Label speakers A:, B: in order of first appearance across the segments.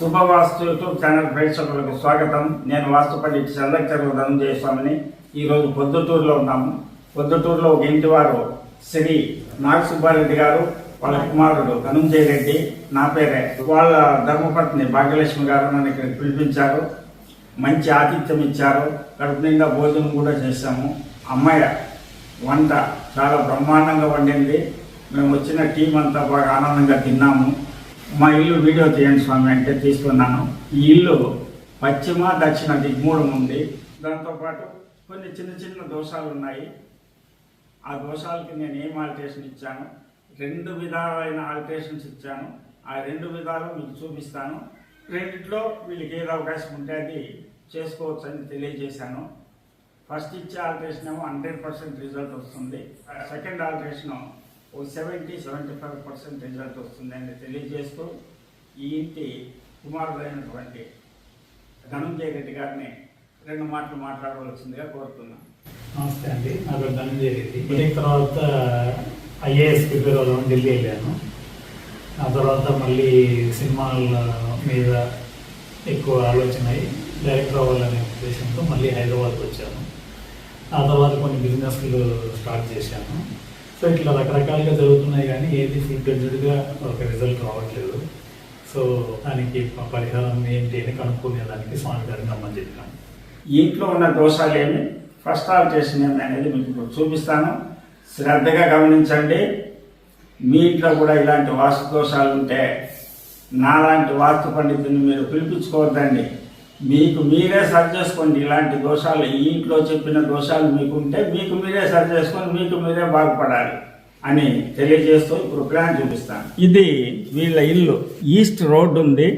A: శుభవాస్తు YouTube channel ప్రేక్షకులకు స్వాగతం. నేను వాస్తుపల్లి పండిట్ చంద్రచర్ల ధనంజయ స్వామిని ఈరోజు పొద్దుటూరులో ఉన్నాము. పొద్దుటూరులో ఒక ఇంటి వారు శ్రీ నాగసుబ్బారెడ్డి గారు వాళ్ళ కుమారుడు ధనంజయ రెడ్డి నా పేరే వాళ్ళ ధర్మపత్ని భాగ్యలక్ష్మి గారు నన్ను ఇక్కడికి పిలిపించారు. మంచి ఆతిథ్యం ఇచ్చారు. కడుపు నిండా భోజనం కూడా చేశాము. అమ్మాయి వంట చాలా బ్రహ్మాండంగా వండింది. మేము వచ్చిన టీం అంతా బాగా ఆనందంగా తిన్నాము. మా ఇల్లు వీడియో తీయండి స్వామి అంటే తీసుకున్నాను. ఈ ఇల్లు పశ్చిమ దక్షిణ దిగ్మూలం ఉంది. దాంతోపాటు కొన్ని చిన్న చిన్న దోషాలు ఉన్నాయి. ఆ దోషాలకి నేను ఏం ఆల్టరేషన్ ఇచ్చాను? రెండు విధాలైన ఆల్టరేషన్స్ ఇచ్చాను. ఆ రెండు విధాలు మీకు చూపిస్తాను. రెండిట్లో వీళ్ళకి ఏది అవకాశం ఉంటే అది చేసుకోవచ్చు అని తెలియజేశాను. ఫస్ట్ ఇచ్చే ఆల్టరేషన్ ఏమో హండ్రెడ్ పర్సెంట్ రిజల్ట్ వస్తుంది. సెకండ్ ఆల్టరేషను ఓ seventy seventy five percent result వస్తుందని తెలియజేస్తూ ఈ ఇంటి కుమారుడైనటువంటి ధనంజయ రెడ్డి గారిని రెండు మాటలు మాట్లాడవలసిందిగా కోరుతున్నాను.
B: నమస్తే అండి. నా పేరు ధనంజయ రెడ్డి. వెళ్ళిన తర్వాత ఐఏఎస్ ప్రిపేర్ అవ్వడం ఢిల్లీ వెళ్ళాను. ఆ తర్వాత మళ్ళీ సినిమాల మీద ఎక్కువ ఆలోచన అయ్యి డైరెక్టర్ అవ్వాలనే ఉద్దేశంతో మళ్ళీ హైదరాబాద్కి వచ్చాను. ఆ తర్వాత కొన్ని బిజినెస్లు స్టార్ట్ చేశాను. సో ఇట్లా రకరకాలుగా జరుగుతున్నాయి కానీ ఏది ఫుల్ ఒక రిజల్ట్ రావట్లేదు. సో దానికి పరిహారం ఏంటి అని కనుక్కునే దానికి స్వామి గారిని అమ్మని చెప్పాను
A: ఇంట్లో ఉన్న దోషాలు ఏమి? ఫస్ట్ ఆల్ ఏమి అనేది మీకు చూపిస్తాను. శ్రద్ధగా గమనించండి. మీ ఇంట్లో కూడా ఇలాంటి వాస్తు దోషాలు ఉంటే నాలాంటి వాస్తు పండితుని మీరు పిలిపించుకోవద్దండి. మీకు మీరే సరి చేసుకోండి. ఇలాంటి దోషాలు ఈ ఇంట్లో చెప్పిన దోషాలు మీకు ఉంటే మీకు మీరే సరి చేసుకొని మీకు మీరే బాగుపడాలి అని తెలియజేస్తూ ఇప్పుడు ప్లాన్ చూపిస్తాను. ఇది వీళ్ళ ఇల్లు. ఈస్ట్ రోడ్ ఉంది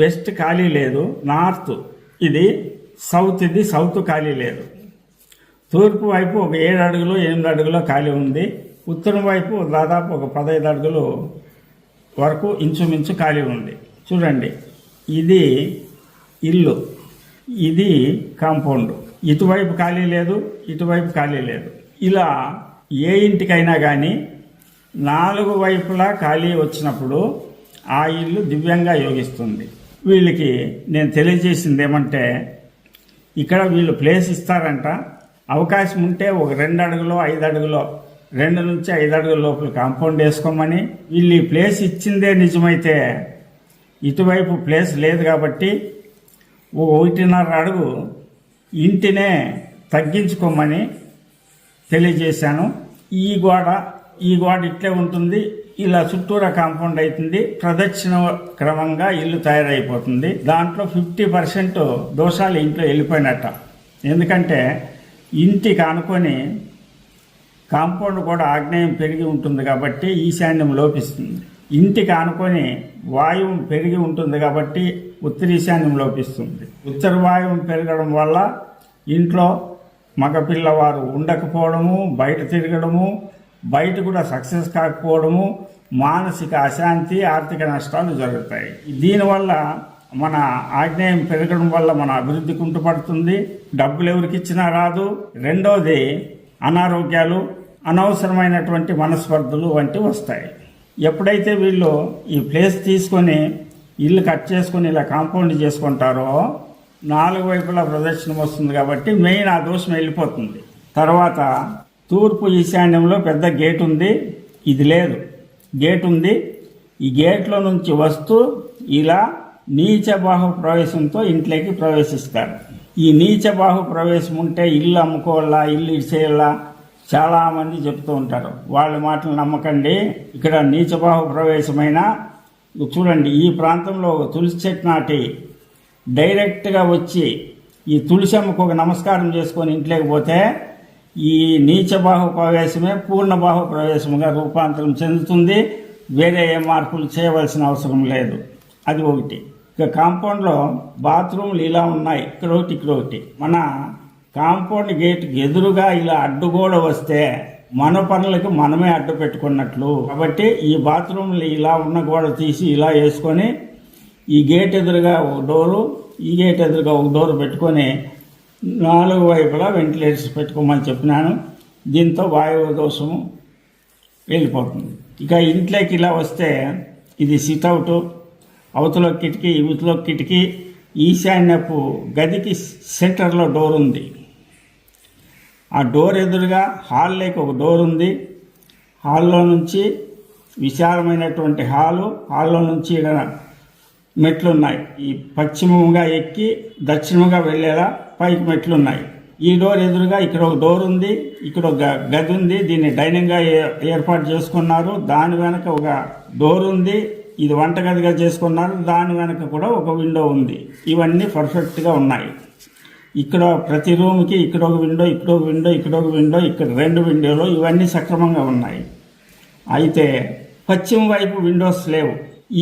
A: వెస్ట్ ఖాళీ లేదు నార్త్. ఇది సౌత్ ఇది సౌత్ ఖాళీ లేదు. తూర్పు వైపు ఒక ఏడు అడుగులు ఎనిమిది అడుగులు ఖాళీ ఉంది. ఉత్తరం వైపు దాదాపు ఒక పదహైదు అడుగులు వరకు ఇంచుమించు ఖాళీ ఉంది. చూడండి ఇది ఇల్లు. ఇది కాంపౌండ్. ఇటువైపు ఖాళీ లేదు ఇటువైపు ఖాళీ లేదు. ఇలా ఏ ఇంటికైనా కానీ నాలుగు వైపులా ఖాళీ వచ్చినప్పుడు ఆ ఇల్లు దివ్యంగా యోగిస్తుంది. వీళ్ళకి నేను తెలియజేసింది ఏమంటే ఇక్కడ వీళ్ళు ప్లేస్ ఇస్తారంట. అవకాశం ఉంటే ఒక రెండు అడుగులో ఐదు అడుగులో రెండు నుంచి ఐదు అడుగుల లోపల కాంపౌండ్ వేసుకోమని వీళ్ళు ఈ ప్లేస్ ఇచ్చిందే నిజమైతే ఇటువైపు ప్లేస్ లేదు కాబట్టి ఓ ఒకటిన్నర అడుగు ఇంటినే తగ్గించుకోమని తెలియజేశాను. ఈ గోడ ఈ గోడ ఇట్లే ఉంటుంది. ఇలా చుట్టూరా కాంపౌండ్ అవుతుంది ప్రదక్షిణ క్రమంగా ఇల్లు తయారైపోతుంది. దాంట్లో ఫిఫ్టీ పర్సెంట్ దోషాలు ఇంట్లో వెళ్ళిపోయినట్ట. ఎందుకంటే ఇంటికి ఆనుకొని కాంపౌండ్ కూడా ఆగ్నేయం పెరిగి ఉంటుంది కాబట్టి ఈశాన్యం లోపిస్తుంది. ఇంటికి ఆనుకొని వాయువు పెరిగి ఉంటుంది కాబట్టి ఉత్తరీశాన్యం లోపిస్తుంది. ఉత్తర వాయువు పెరగడం వల్ల ఇంట్లో మగపిల్లవారు ఉండకపోవడము బయట తిరగడము బయట కూడా సక్సెస్ కాకపోవడము మానసిక అశాంతి ఆర్థిక నష్టాలు జరుగుతాయి. దీనివల్ల మన ఆగ్నేయం పెరగడం వల్ల మన అభివృద్ధి కుంటుపడుతుంది. డబ్బులు ఎవరికి ఇచ్చినా రాదు. రెండవది అనారోగ్యాలు అనవసరమైనటువంటి మనస్పర్ధలు వంటివి వస్తాయి. ఎప్పుడైతే వీళ్ళు ఈ ప్లేస్ తీసుకొని ఇల్లు కట్ చేసుకొని ఇలా కాంపౌండ్ చేసుకుంటారో నాలుగు వైపులా ప్రదర్శన వస్తుంది కాబట్టి మెయిన్ ఆ దోషం వెళ్ళిపోతుంది. తర్వాత తూర్పు ఈశాన్యంలో పెద్ద గేట్ ఉంది ఇది లేదు. గేట్ ఉంది. ఈ గేట్లో నుంచి వస్తూ ఇలా నీచ బాహు ప్రవేశంతో ఇంట్లోకి ప్రవేశిస్తారు. ఈ నీచ బాహు ప్రవేశం ఉంటే ఇల్లు అమ్ముకోవాలా ఇల్లు ఇచ్చేయాలా చాలా మంది చెప్తూ ఉంటారు. వాళ్ళ మాటలు నమ్మకండి. ఇక్కడ నీచబాహు ప్రవేశమైన చూడండి ఈ ప్రాంతంలో తులసి చెట్టు నాటి డైరెక్ట్గా వచ్చి ఈ తులసి అమ్మకు ఒక నమస్కారం చేసుకొని ఇంట్లోకి పోతే ఈ నీచబాహు ప్రవేశమే పూర్ణబాహు ప్రవేశముగా రూపాంతరం చెందుతుంది. వేరే ఏ మార్పులు చేయవలసిన అవసరం లేదు. అది ఒకటి. ఇక కాంపౌండ్లో బాత్రూమ్లు ఇలా ఉన్నాయి. ఇక్కడ ఒకటి ఇక్కడ ఒకటి. మన కాంపౌండ్ గేట్కి ఎదురుగా ఇలా అడ్డుగోడ వస్తే మన పనులకు మనమే అడ్డు పెట్టుకున్నట్లు. కాబట్టి ఈ బాత్రూమ్లు ఇలా ఉన్న గోడ తీసి ఇలా వేసుకొని ఈ గేట్ ఎదురుగా ఒక డోరు ఈ గేట్ ఎదురుగా ఒక డోరు పెట్టుకొని నాలుగు వైపులా వెంటిలేటర్స్ పెట్టుకోమని చెప్పినాను. దీంతో వాయువు దోషము వెళ్ళిపోతుంది. ఇక ఇంట్లోకి ఇలా వస్తే ఇది సిట్అవుట్. అవతలో కిటికీ ఇవతలో కిటికీ ఈశాన్యపు గదికి సెంటర్లో డోర్ ఉంది. ఆ డోర్ ఎదురుగా హాల్లోకి ఒక డోర్ ఉంది. హాల్లో నుంచి విశాలమైనటువంటి హాలు హాల్లో నుంచి ఇక్కడ మెట్లు ఉన్నాయి ఈ పశ్చిమంగా ఎక్కి దక్షిణముగా వెళ్ళేలా పైకి మెట్లు ఉన్నాయి ఈ డోర్ ఎదురుగా ఇక్కడ ఒక డోర్ ఉంది ఇక్కడ ఒక గ- గది ఉంది. దీన్ని డైనింగ్గా ఏ- ఏర్పాటు చేసుకున్నారు. దాని వెనక ఒక డోర్ ఉంది. ఇది వంటగదిగా చేసుకున్నారు దాని వెనక కూడా ఒక విండో ఉంది. ఇవన్నీ పర్ఫెక్ట్గా ఉన్నాయి. ఇక్కడ ప్రతి రూమ్కి ఇక్కడ ఒక విండో ఇక్కడ ఒక విండో ఇక్కడ ఒక విండో ఇక్కడ రెండు విండోలు ఇవన్నీ సక్రమంగా ఉన్నాయి. అయితే పశ్చిమ వైపు విండోస్ లేవు.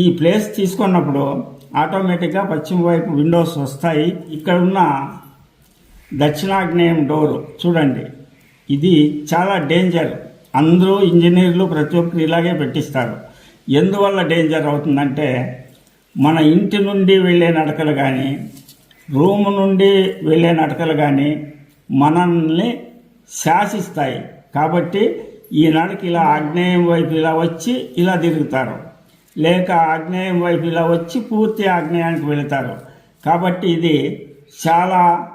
A: ఈ ప్లేస్ తీసుకున్నప్పుడు ఆటోమేటిక్గా పశ్చిమ వైపు విండోస్ వస్తాయి. ఇక్కడ ఉన్న దక్షిణాగ్నేయం డోరు చూడండి. ఇది చాలా డేంజర్ అందరూ ఇంజనీర్లు ప్రతి ఒక్కరు ఇలాగే పెట్టిస్తారు. ఎందువల్ల డేంజర్ అవుతుందంటే మన ఇంటి నుండి వెళ్ళే నడకలు కానీ రూమ్ నుండి వెళ్ళే నడకలు కానీ మనల్ని శాసిస్తాయి. కాబట్టి ఈ నడక ఇలా ఆగ్నేయం వైపు ఇలా వచ్చి ఇలా తిరుగుతారు. లేక ఆగ్నేయం వైపు ఇలా వచ్చి పూర్తి ఆగ్నేయానికి వెళతారు. కాబట్టి ఇది చాలా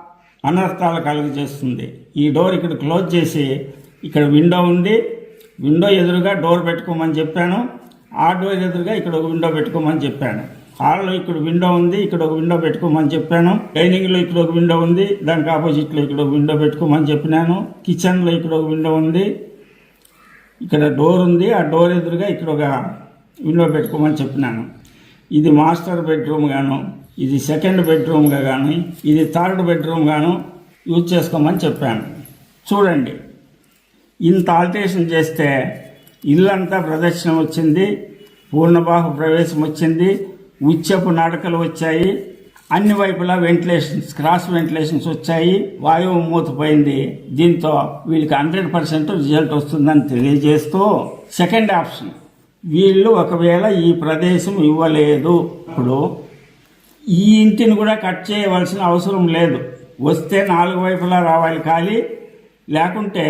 A: అనర్థాలు కలుగజేస్తుంది. ఈ డోర్ ఇక్కడ క్లోజ్ చేసి ఇక్కడ విండో ఉంది. విండో ఎదురుగా డోర్ పెట్టుకోమని చెప్పాను. ఆ డోర్ ఎదురుగా ఇక్కడ ఒక విండో పెట్టుకోమని చెప్పాను. హాల్లో ఇక్కడ విండో ఉంది ఇక్కడ ఒక విండో పెట్టుకోమని చెప్పాను. డైనింగ్లో ఇక్కడ ఒక విండో ఉంది దానికి ఆపోజిట్లో ఇక్కడ ఒక విండో పెట్టుకోమని చెప్పినాను. కిచెన్లో ఇక్కడ ఒక విండో ఉంది ఇక్కడ డోర్ ఉంది ఆ డోర్ ఎదురుగా ఇక్కడ ఒక విండో పెట్టుకోమని చెప్పినాను. ఇది మాస్టర్ బెడ్రూమ్ గాను ఇది సెకండ్ బెడ్రూమ్గా కానీ ఇది థర్డ్ బెడ్రూమ్ గాను యూజ్ చేసుకోమని చెప్పాను. చూడండి ఇంత ఆల్టరేషన్ చేస్తే ఇల్లంతా ప్రదర్శన వచ్చింది పూర్ణబాహు ప్రవేశం వచ్చింది ఉచ్చపు నడకలు వచ్చాయి అన్ని వైపులా వెంటిలేషన్స్ క్రాస్ వెంటిలేషన్స్ వచ్చాయి వాయువు మూతపోయింది. దీంతో వీళ్ళకి హండ్రెడ్ పర్సెంట్ రిజల్ట్ వస్తుందని తెలియజేస్తూ సెకండ్ ఆప్షన్ వీళ్ళు ఒకవేళ ఈ ప్రదేశం ఇవ్వలేదు. ఇప్పుడు ఈ ఇంటిని కూడా కట్ చేయవలసిన అవసరం లేదు. వస్తే నాలుగు వైపులా రావాలి ఖాళీ లేకుంటే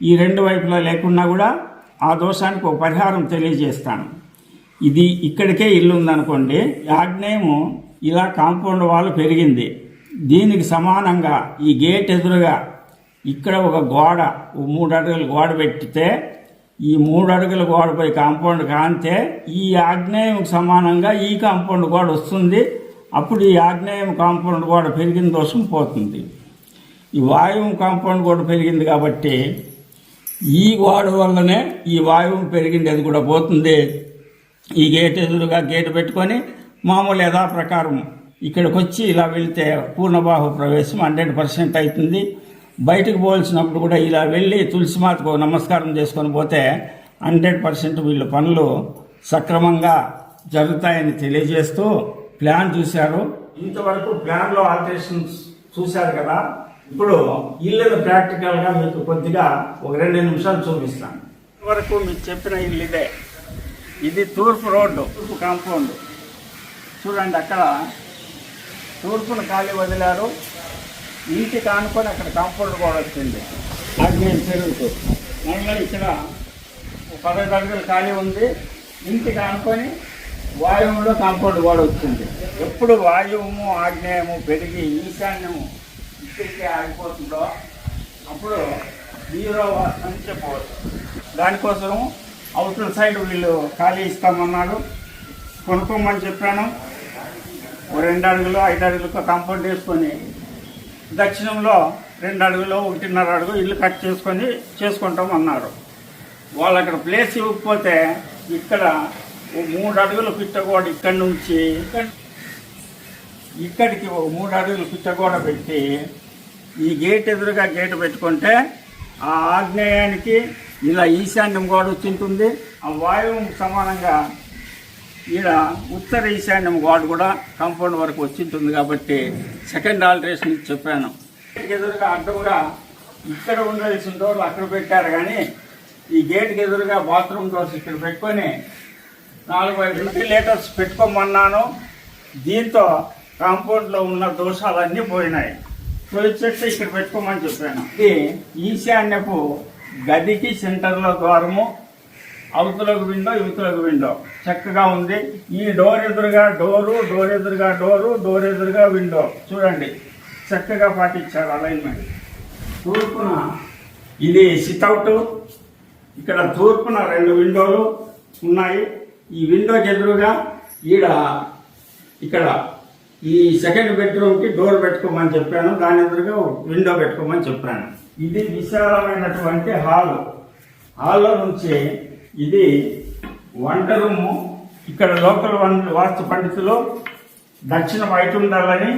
A: ఈ రెండు వైపులా లేకున్నా కూడా ఆ దోషానికి ఒక పరిహారం తెలియజేస్తాను. ఇది ఇక్కడికే ఇల్లు ఉందనుకోండి ఆగ్నేయము ఇలా కాంపౌండ్ వాల్ పెరిగింది. దీనికి సమానంగా ఈ గేట్ ఎదురుగా ఇక్కడ ఒక గోడ మూడు అడుగులు గోడ పెట్టితే ఈ మూడు అడుగుల గోడపై కాంపౌండ్ కాంతే ఈ ఆగ్నేయం సమానంగా ఈ కాంపౌండ్ గోడ వస్తుంది. అప్పుడు ఈ ఆగ్నేయం కాంపౌండ్ గోడ పెరిగిన దోషం పోతుంది. ఈ వాయువు కాంపౌండ్ గోడ పెరిగింది కాబట్టి ఈ గోడ వల్లనే ఈ వాయువు పెరిగింది అది కూడా పోతుంది. ఈ గేట్ ఎదురుగా గేటు పెట్టుకొని మామూలు యథాప్రకారం ఇక్కడికి వచ్చి ఇలా వెళ్తే పూర్ణబాహు ప్రవేశం హండ్రెడ్ పర్సెంట్ అవుతుంది బయటకు పోవాల్సినప్పుడు కూడా ఇలా వెళ్ళి తులసిమాతకు నమస్కారం చేసుకొని పోతే హండ్రెడ్ పర్సెంట్ వీళ్ళ పనులు సక్రమంగా జరుగుతాయని తెలియజేస్తూ ప్లాన్ చూశారు. ఇంతవరకు ప్లాన్లో ఆల్టరేషన్స్ చూశారు కదా. ఇప్పుడు ఇల్లును ప్రాక్టికల్గా మీకు కొద్దిగా ఒక రెండు నిమిషాలు చూపిస్తాను. వరకు మీకు చెప్పిన ఇల్లు ఇదే. ఇది తూర్పు రోడ్డు తూర్పు కాంపౌండ్. చూడండి అక్కడ తూర్పును ఖాళీ వదిలారు. ఇంటికి ఆనుకొని అక్కడ కాంపౌండ్ కూడా వచ్చింది. ఆగ్నేయం పెరుగుతూ మళ్ళీ ఇక్కడ పదహైదు అడుగులు ఖాళీ ఉంది. ఇంటికి ఆనుకొని వాయువులో కాంపౌండ్ కూడా వచ్చింది. ఎప్పుడు వాయువు ఆగ్నేయము పెరిగి ఈశాన్యము ఇక్కడికే ఆగిపోతుందో అప్పుడు హీరో అని చెప్పవచ్చు దానికోసం అవతల సైడ్ వీళ్ళు ఖాళీ ఇస్తామన్నారు కొనుక్కోమని చెప్పాను. ఓ రెండు అడుగులు ఐదు అడుగులకు కాంపౌండ్ వేసుకొని దక్షిణంలో రెండు అడుగులు ఒకటిన్నర అడుగు ఇల్లు కట్ చేసుకొని చేసుకుంటాం అన్నారు. వాళ్ళు అక్కడ ప్లేస్ ఇవ్వకపోతే ఇక్కడ మూడు అడుగులు పిట్టగోడ ఇక్కడి నుంచి ఇక్కడ- ఇక్కడికి మూడు అడుగులు పిట్టగోడ పెట్టి ఈ గేట్ ఎదురుగా గేట్ పెట్టుకుంటే ఆ ఆగ్నేయానికి ఇలా ఈశాన్యం గోడ వచ్చింటుంది ఆ వాయువు సమానంగా ఈడ ఉత్తర ఈశాన్యం గోడ కూడా కాంపౌండ్ వరకు వచ్చింటుంది కాబట్టి సెకండ్ ఆల్టరేషన్ చెప్పాను. ఎదురుగా అడ్డంగా ఇక్కడ ఉండాల్సిన డోర్లు అక్కడ పెట్టారు కానీ ఈ గేట్కి ఎదురుగా బాత్రూమ్ డోర్స్ ఇక్కడ పెట్టుకొని నాలుగు ఐదు వెంటిలేటర్స్ పెట్టుకోమన్నాను. దీంతో కాంపౌండ్లో ఉన్న దోషాలన్నీ పోయినాయి. తొలి చెట్టు ఇక్కడ పెట్టుకోమని చెప్పాను. ఇది ఈశాన్యపు గదికి సెంటర్లో ద్వారము అవతలకు విండో ఇవతలకు విండో. చక్కగా ఉంది. ఈ డోర్ ఎదురుగా డోరు డోర్ ఎదురుగా డోరు డోర్ ఎదురుగా విండో. చూడండి. చక్కగా పాటించారు అలైన్మెంట్. తూర్పున ఇది సిట్అవుట్. ఇక్కడ తూర్పున రెండు విండోలు ఉన్నాయి. ఈ విండోకి ఎదురుగా ఈడ ఇక్కడ ఈ సెకండ్ బెడ్రూమ్కి డోర్ పెట్టుకోమని చెప్పాను దాని ఎదురుగా విండో పెట్టుకోమని చెప్పాను. ఇది విశాలమైనటువంటి హాల్. హాల్లో నుంచి ఇది వంట రూము ఇక్కడ లోకల్ వన్ వాస్తు పండితులు దక్షిణ బయట ఉండాలని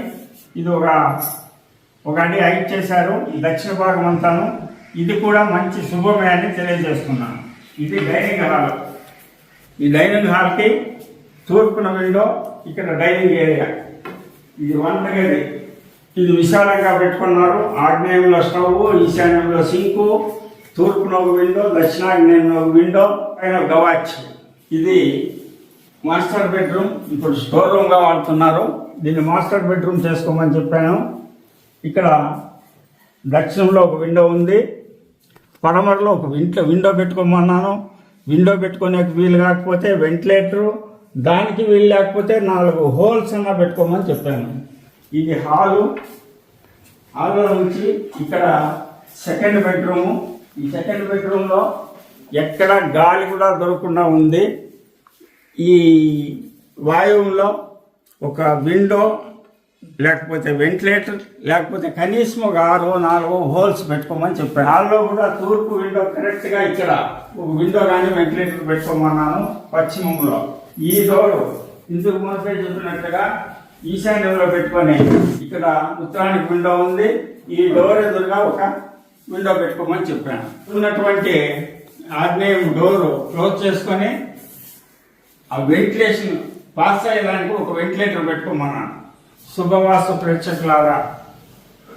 A: ఇది ఒక ఒక అడి హైట్ చేశారు దక్షిణ భాగం అంతాను. ఇది కూడా మంచి శుభమే అని తెలియజేస్తున్నాను. ఇది డైనింగ్ హాల్. ఈ డైనింగ్ హాల్కి తూర్పున విండో ఇక్కడ డైనింగ్ ఏరియా. ఇది వంటగది. ఇది విశాలంగా పెట్టుకున్నారు. ఆగ్నేయంలో స్టవ్ ఈశాన్యంలో సింకు తూర్పున ఒక విండో దక్షిణాగ్నేయంలో ఒక విండో పైన గవాచ్. ఇది మాస్టర్ బెడ్రూమ్. ఇప్పుడు స్టోర్ రూమ్గా వాడుతున్నారు. దీన్ని మాస్టర్ బెడ్రూమ్ చేసుకోమని చెప్పాను. ఇక్కడ దక్షిణంలో ఒక విండో ఉంది. పడమరలో ఒక వింట్లో విండో పెట్టుకోమన్నాను. విండో పెట్టుకునే వీలు కాకపోతే వెంటిలేటరు దానికి వీలు లేకపోతే నాలుగు హోల్స్ అన్నా పెట్టుకోమని చెప్పాను. ఇది హాలు. హాల్లో నుంచి ఇక్కడ సెకండ్ బెడ్రూము. ఈ సెకండ్ బెడ్రూమ్లో ఎక్కడ గాలి కూడా దొరకకుండా ఉంది. ఈ వాయువులో ఒక విండో లేకపోతే వెంటిలేటర్ లేకపోతే కనీసం ఒక ఆరు నాలుగు హోల్స్ పెట్టుకోమని చెప్పాను. హాల్లో కూడా తూర్పు విండో కరెక్ట్గా ఇక్కడ ఒక విండో కానీ వెంటిలేటర్ పెట్టుకోమన్నాను. పశ్చిమంలో. ఈ తోడు ఇందుకు మునిపే చెప్పినట్లుగా ఈశాన్యంలో పెట్టుకొని ఇక్కడ ఉత్తరానికి విండో ఉంది. ఈ డోర్ ఎదురుగా ఒక విండో పెట్టుకోమని చెప్పాను. ఉన్నటువంటి ఆగ్నేయం డోర్ క్లోజ్ చేసుకొని ఆ వెంటిలేషన్ పాస్ అయ్యడానికి ఒక వెంటిలేటర్ పెట్టుకోమన్నాను. శుభవాస ప్రేక్షకులారా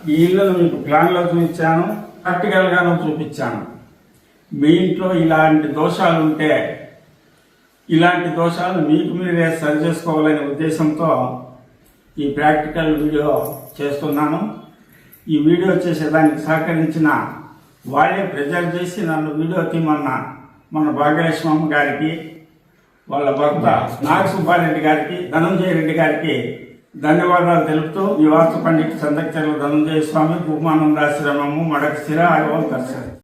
A: ఈ ఇల్లు మీకు ప్లాన్లో చూపించాను. ప్రాక్టికల్గాను చూపించాను. మీ ఇంట్లో ఇలాంటి దోషాలు ఉంటే ఇలాంటి దోషాలు మీకు మీరే సరి చేసుకోవాలనే ఉద్దేశంతో ఈ ప్రాక్టికల్ వీడియో చేస్తున్నాను. ఈ వీడియో చేసేదానికి సహకరించిన వాళ్ళే ప్రెజర్ చేసి నన్ను వీడియో తీమన్న మన భాగ్యలక్ష్మమ్మ గారికి వాళ్ళ భర్త నాగ సుబ్బారెడ్డి గారికి ధనంజయ రెడ్డి గారికి ధన్యవాదాలు తెలుపుతూ ఈ వాస్తు పండిట్ సందక్చర్ల ధనంజయ స్వామి భూమానందాశ్రమము మడక స్థిర ఆగవం దర్శనం.